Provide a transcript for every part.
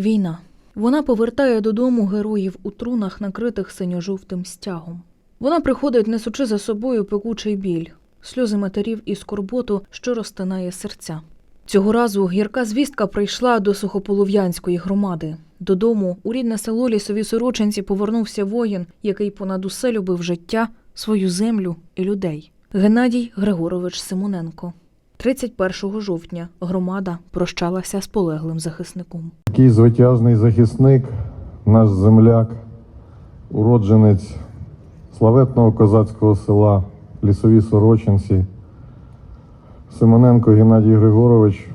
Війна. Вона повертає додому героїв у трунах, накритих синьо-жовтим стягом. Вона приходить, несучи за собою пекучий біль, сльози матерів і скорботу, що розтинає серця. Цього разу гірка звістка прийшла до Сухополов'янської громади. Додому у рідне село лісові сорочинці повернувся воїн, який понад усе любив життя, свою землю і людей. Геннадій Григорович Симоненко. 31 жовтня громада прощалася з полеглим захисником. Такий звитяжний захисник, наш земляк, уродженець славетного козацького села Лісові Сорочинці, Симоненко Геннадій Григорович,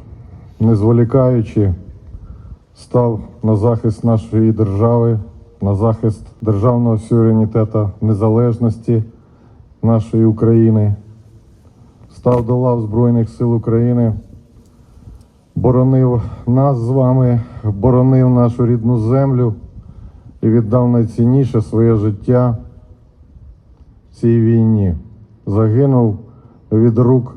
не зволікаючи, став на захист нашої держави, на захист державного суверенітету, незалежності нашої України, став до лав Збройних сил України боронив нас з вами, боронив нашу рідну землю і віддав найцінніше своє життя в цій війні. Загинув від рук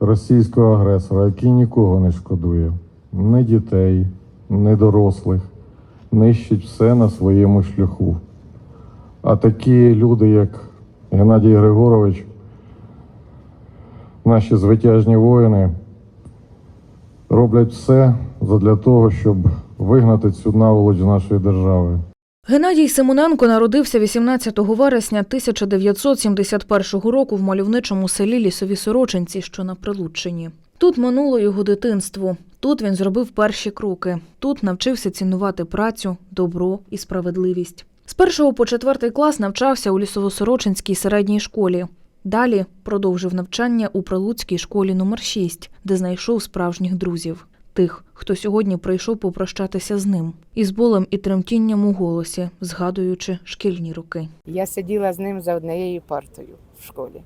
російського агресора, який нікого не шкодує, ні дітей, ні дорослих, нищить все на своєму шляху. А такі люди, як Геннадій Григорович, наші звитяжні воїни, роблять все задля того, щоб вигнати цю наволоч з нашої держави. Геннадій Симоненко народився 18 вересня 1971 року в мальовничому селі Лісові Сорочинці, що на Прилуччині. Тут минуло його дитинство. Тут він зробив перші кроки. Тут навчився цінувати працю, добро і справедливість. З першого по четвертий клас навчався у Лісово-Сорочинській середній школі. Далі продовжив навчання у Прилуцькій школі номер 6, де знайшов справжніх друзів. Тих, хто сьогодні прийшов попрощатися з ним, із болем і тремтінням у голосі, згадуючи шкільні роки. Я сиділа з ним за однією партою в школі.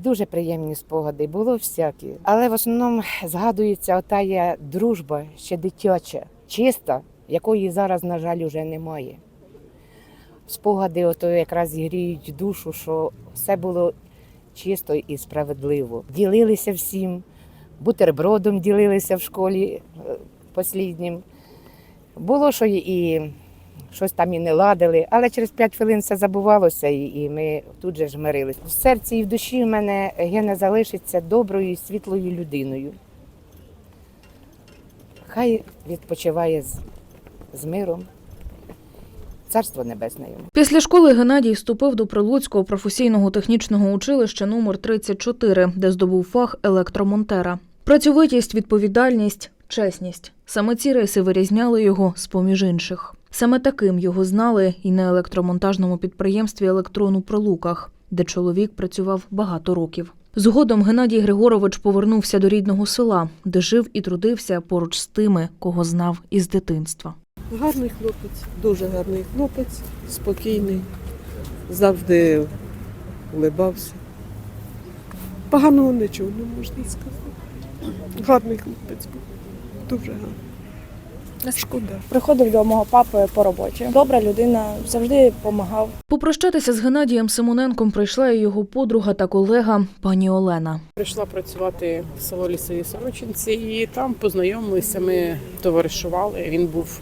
Дуже приємні спогади, було всякі. Але в основному згадується отая дружба ще дитяча, чиста, якої зараз, на жаль, вже немає. Спогади ото якраз гріють душу, що все було чисто і справедливо. Ділилися всім, бутербродом ділилися в школі е, посліднім. Було, що і щось там і не ладили, але через 5 хвилин все забувалося, і ми тут же ж мирились. В серці і в душі в мене Гена залишиться доброю і світлою людиною. Хай відпочиває з, з миром. Царство небесне йому. Після школи Геннадій вступив до Прилуцького професійного технічного училища номер 34, де здобув фах електромонтера. Працьовитість, відповідальність, чесність саме ці риси вирізняли його з поміж інших. Саме таким його знали і на електромонтажному підприємстві Електрон у Прилуках, де чоловік працював багато років. Згодом Геннадій Григорович повернувся до рідного села, де жив і трудився поруч з тими, кого знав із дитинства. Гарний хлопець, дуже гарний хлопець, спокійний, завжди улибався. Поганого нічого не можна сказати. Гарний хлопець був, дуже гарний. Шкода. Приходив до мого папи по роботі. Добра людина, завжди допомагав. Попрощатися з Геннадієм Симоненком прийшла і його подруга та колега пані Олена. Прийшла працювати в село Лісові Сорочинці і там познайомилися, ми товаришували. Він був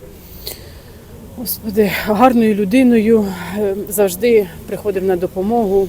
господи, гарною людиною, е, завжди приходив на допомогу.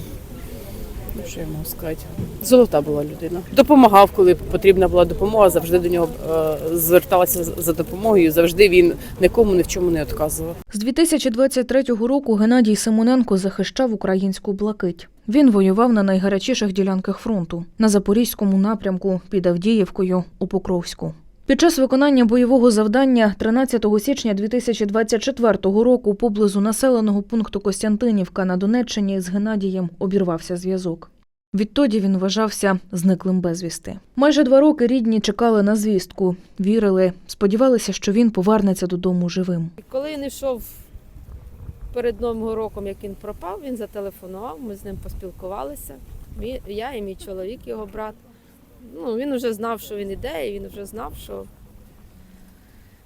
Ну, що я можу сказати? Золота була людина. Допомагав, коли потрібна була допомога, завжди до нього е, зверталася за допомогою. Завжди він нікому ні в чому не відказував. З 2023 року Геннадій Симоненко захищав українську блакить. Він воював на найгарячіших ділянках фронту на Запорізькому напрямку під Авдіївкою у Покровську. Під час виконання бойового завдання 13 січня 2024 року поблизу населеного пункту Костянтинівка на Донеччині з Геннадієм обірвався зв'язок. Відтоді він вважався зниклим безвісти. Майже два роки рідні чекали на звістку, вірили, сподівалися, що він повернеться додому живим. Коли він йшов перед Новим роком, як він пропав, він зателефонував, ми з ним поспілкувалися. Я і мій чоловік, його брат. Ну, він вже знав, що він іде, і він вже знав, що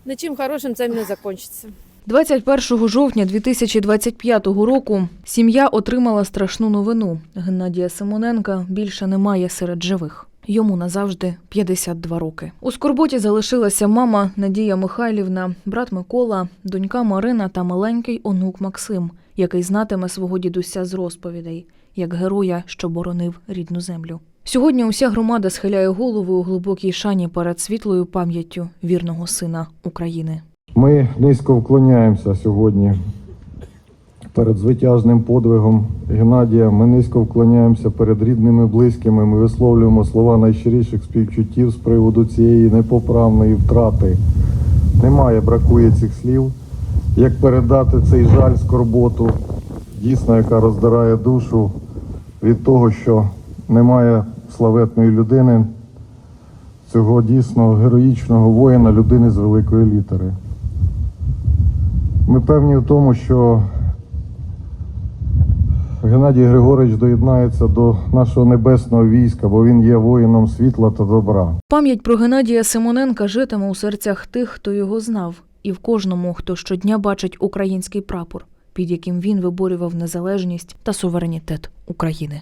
нічим хорошим це не закінчиться. 21 жовтня 2025 року сім'я отримала страшну новину. Геннадія Симоненка більше немає серед живих. Йому назавжди 52 роки. У скорботі залишилася мама Надія Михайлівна, брат Микола, донька Марина та маленький онук Максим, який знатиме свого дідуся з розповідей, як героя, що боронив рідну землю. Сьогодні уся громада схиляє голову у глибокій шані перед світлою пам'яттю вірного сина України. Ми низько вклоняємося сьогодні перед звитяжним подвигом Геннадія. Ми низько вклоняємося перед рідними, близькими. Ми висловлюємо слова найщиріших співчуттів з приводу цієї непоправної втрати. Немає, бракує цих слів. Як передати цей жаль, скорботу, дійсно, яка роздирає душу від того, що немає славетної людини, цього дійсно героїчного воїна, людини з великої літери. Ми певні в тому, що Геннадій Григорович доєднається до нашого небесного війська, бо він є воїном світла та добра. Пам'ять про Геннадія Симоненка житиме у серцях тих, хто його знав, і в кожному, хто щодня бачить український прапор, під яким він виборював незалежність та суверенітет України.